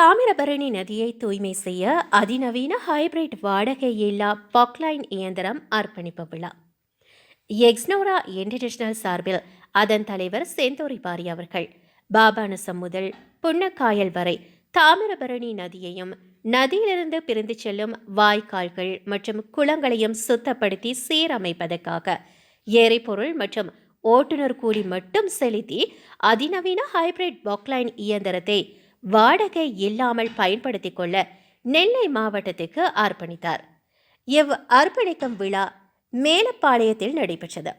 தாமிரபரணி நதியை தூய்மை செய்ய அதிநவீன ஹைபிரிட் வாடகை இல்லா பாக்லைன் இயந்திரம் அர்ப்பணிப்பு விழா. எக்ஸ்னோரா இன்டர்நேஷனல் சார்பில் அதன் தலைவர் செந்தூரி பாரி அவர்கள். பாபானசம் முதல் புன்னக்காயல் வரை தாமிரபரணி நதியையும் நதியிலிருந்து பிரிந்து செல்லும் வாய்க்கால்கள் மற்றும் குளங்களையும் சுத்தப்படுத்தி சீரமைப்பதற்காக எரிபொருள் மற்றும் ஓட்டுநர் கூலி மட்டும் செலுத்தி அதிநவீன ஹைபிரிட் பாக்லைன் இயந்திரத்தை வாடகை இல்லாமல் பயன்படுத்திக் கொள்ள நெல்லை மாவட்டத்துக்கு அர்ப்பணித்தார். இவ் அர்ப்பணிக்கும் விழா மேலப்பாளையத்தில் நடைபெற்றது.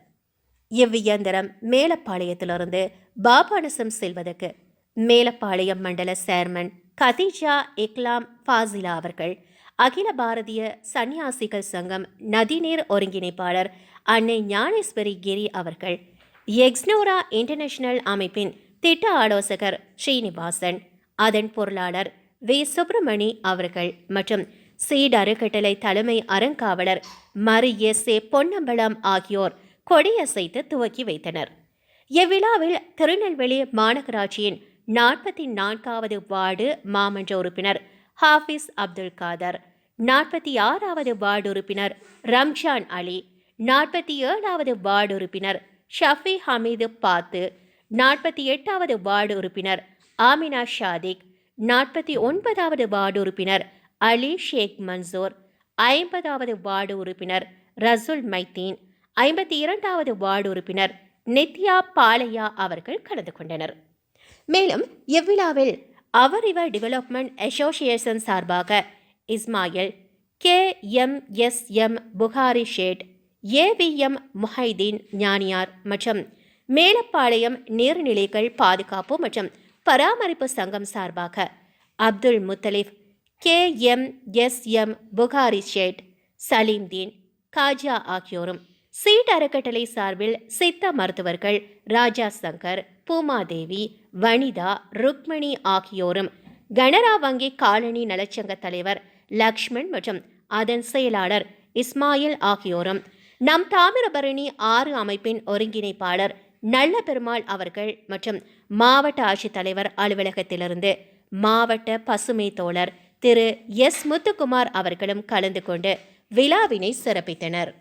இவ்வியந்திரம் மேலப்பாளையத்திலிருந்து பாபானசம் செல்வதற்கு மேலப்பாளையம் மண்டல சேர்மன் கதீஜா இக்லாம் ஃபாசிலா அவர்கள் அகில பாரதிய சன்னியாசிகள் சங்கம் நதிநீர் ஒருங்கிணைப்பாளர் அன்னை ஞானேஸ்வரி கிரி அவர்கள் எக்ஸ்னோரா இன்டர்நேஷனல் அமைப்பின் திட்ட ஆலோசகர் ஸ்ரீனிவாசன் அதன் பொருளாளர் வி. சுப்பிரமணி அவர்கள் மற்றும் சீட் அறக்கட்டளை தலைமை அறங்காவலர் மரி எஸ் ஏ பொன்னம்பலம் ஆகியோர் கொடியசைத்து துவக்கி வைத்தனர். இவ்விழாவில் திருநெல்வேலி மாநகராட்சியின் நாற்பத்தி நான்காவது வார்டு மாமன்ற உறுப்பினர் ஹாஃபிஸ் அப்துல் காதர் நாற்பத்தி ஆறாவது வார்டு உறுப்பினர் ரம்ஜான் அலி நாற்பத்தி ஏழாவது வார்டு உறுப்பினர் ஷஃபி ஹமீது பாத்து நாற்பத்தி எட்டாவது வார்டு உறுப்பினர் ஆமினா ஷாதிக் நாற்பத்தி ஒன்பதாவது வார்டு உறுப்பினர் அலி ஷேக் மன்சூர் ஐம்பதாவது வார்டு உறுப்பினர் ரசுல் மைத்தீன் ஐம்பத்தி இரண்டாவது வார்டு உறுப்பினர் நித்யா பாலையா அவர்கள் கலந்து கொண்டனர். மேலும் இவ்விழாவில் அவர் இவர் டெவலப்மெண்ட் அசோசியேஷன் சார்பாக Ismail K M S M Bukhari shade AVM Muhaideen Gnaniyar மற்றும் மேலப்பாளையம் நீர்நிலைகள் பாதுகாப்பு மற்றும் பராமரிப்பு சங்கம் சார்பாக Abdul Muthalif K M S M Bukhari shade Salimdeen Khaja ஆகியோரும் சீட் அறக்கட்டளை சார்பில் சித்த மருத்துவர்கள் ராஜா சங்கர் பூமாதேவி வனிதா ருக்மணி ஆகியோரும் கனரா வங்கி காலனி நலச்சங்க தலைவர் லக்ஷ்மண் மற்றும் அதன் செயலாளர் இஸ்மாயில் ஆகியோரும் நம் தாமிரபரணி ஆறு அமைப்பின் ஒருங்கிணைப்பாளர் நல்ல பெருமாள் அவர்கள் மற்றும் மாவட்ட ஆட்சித்தலைவர் அலுவலகத்திலிருந்து மாவட்ட பசுமை தோழர் திரு எஸ் முத்துக்குமார் அவர்களும் கலந்து கொண்டு விழாவினை சிறப்பித்தனர்.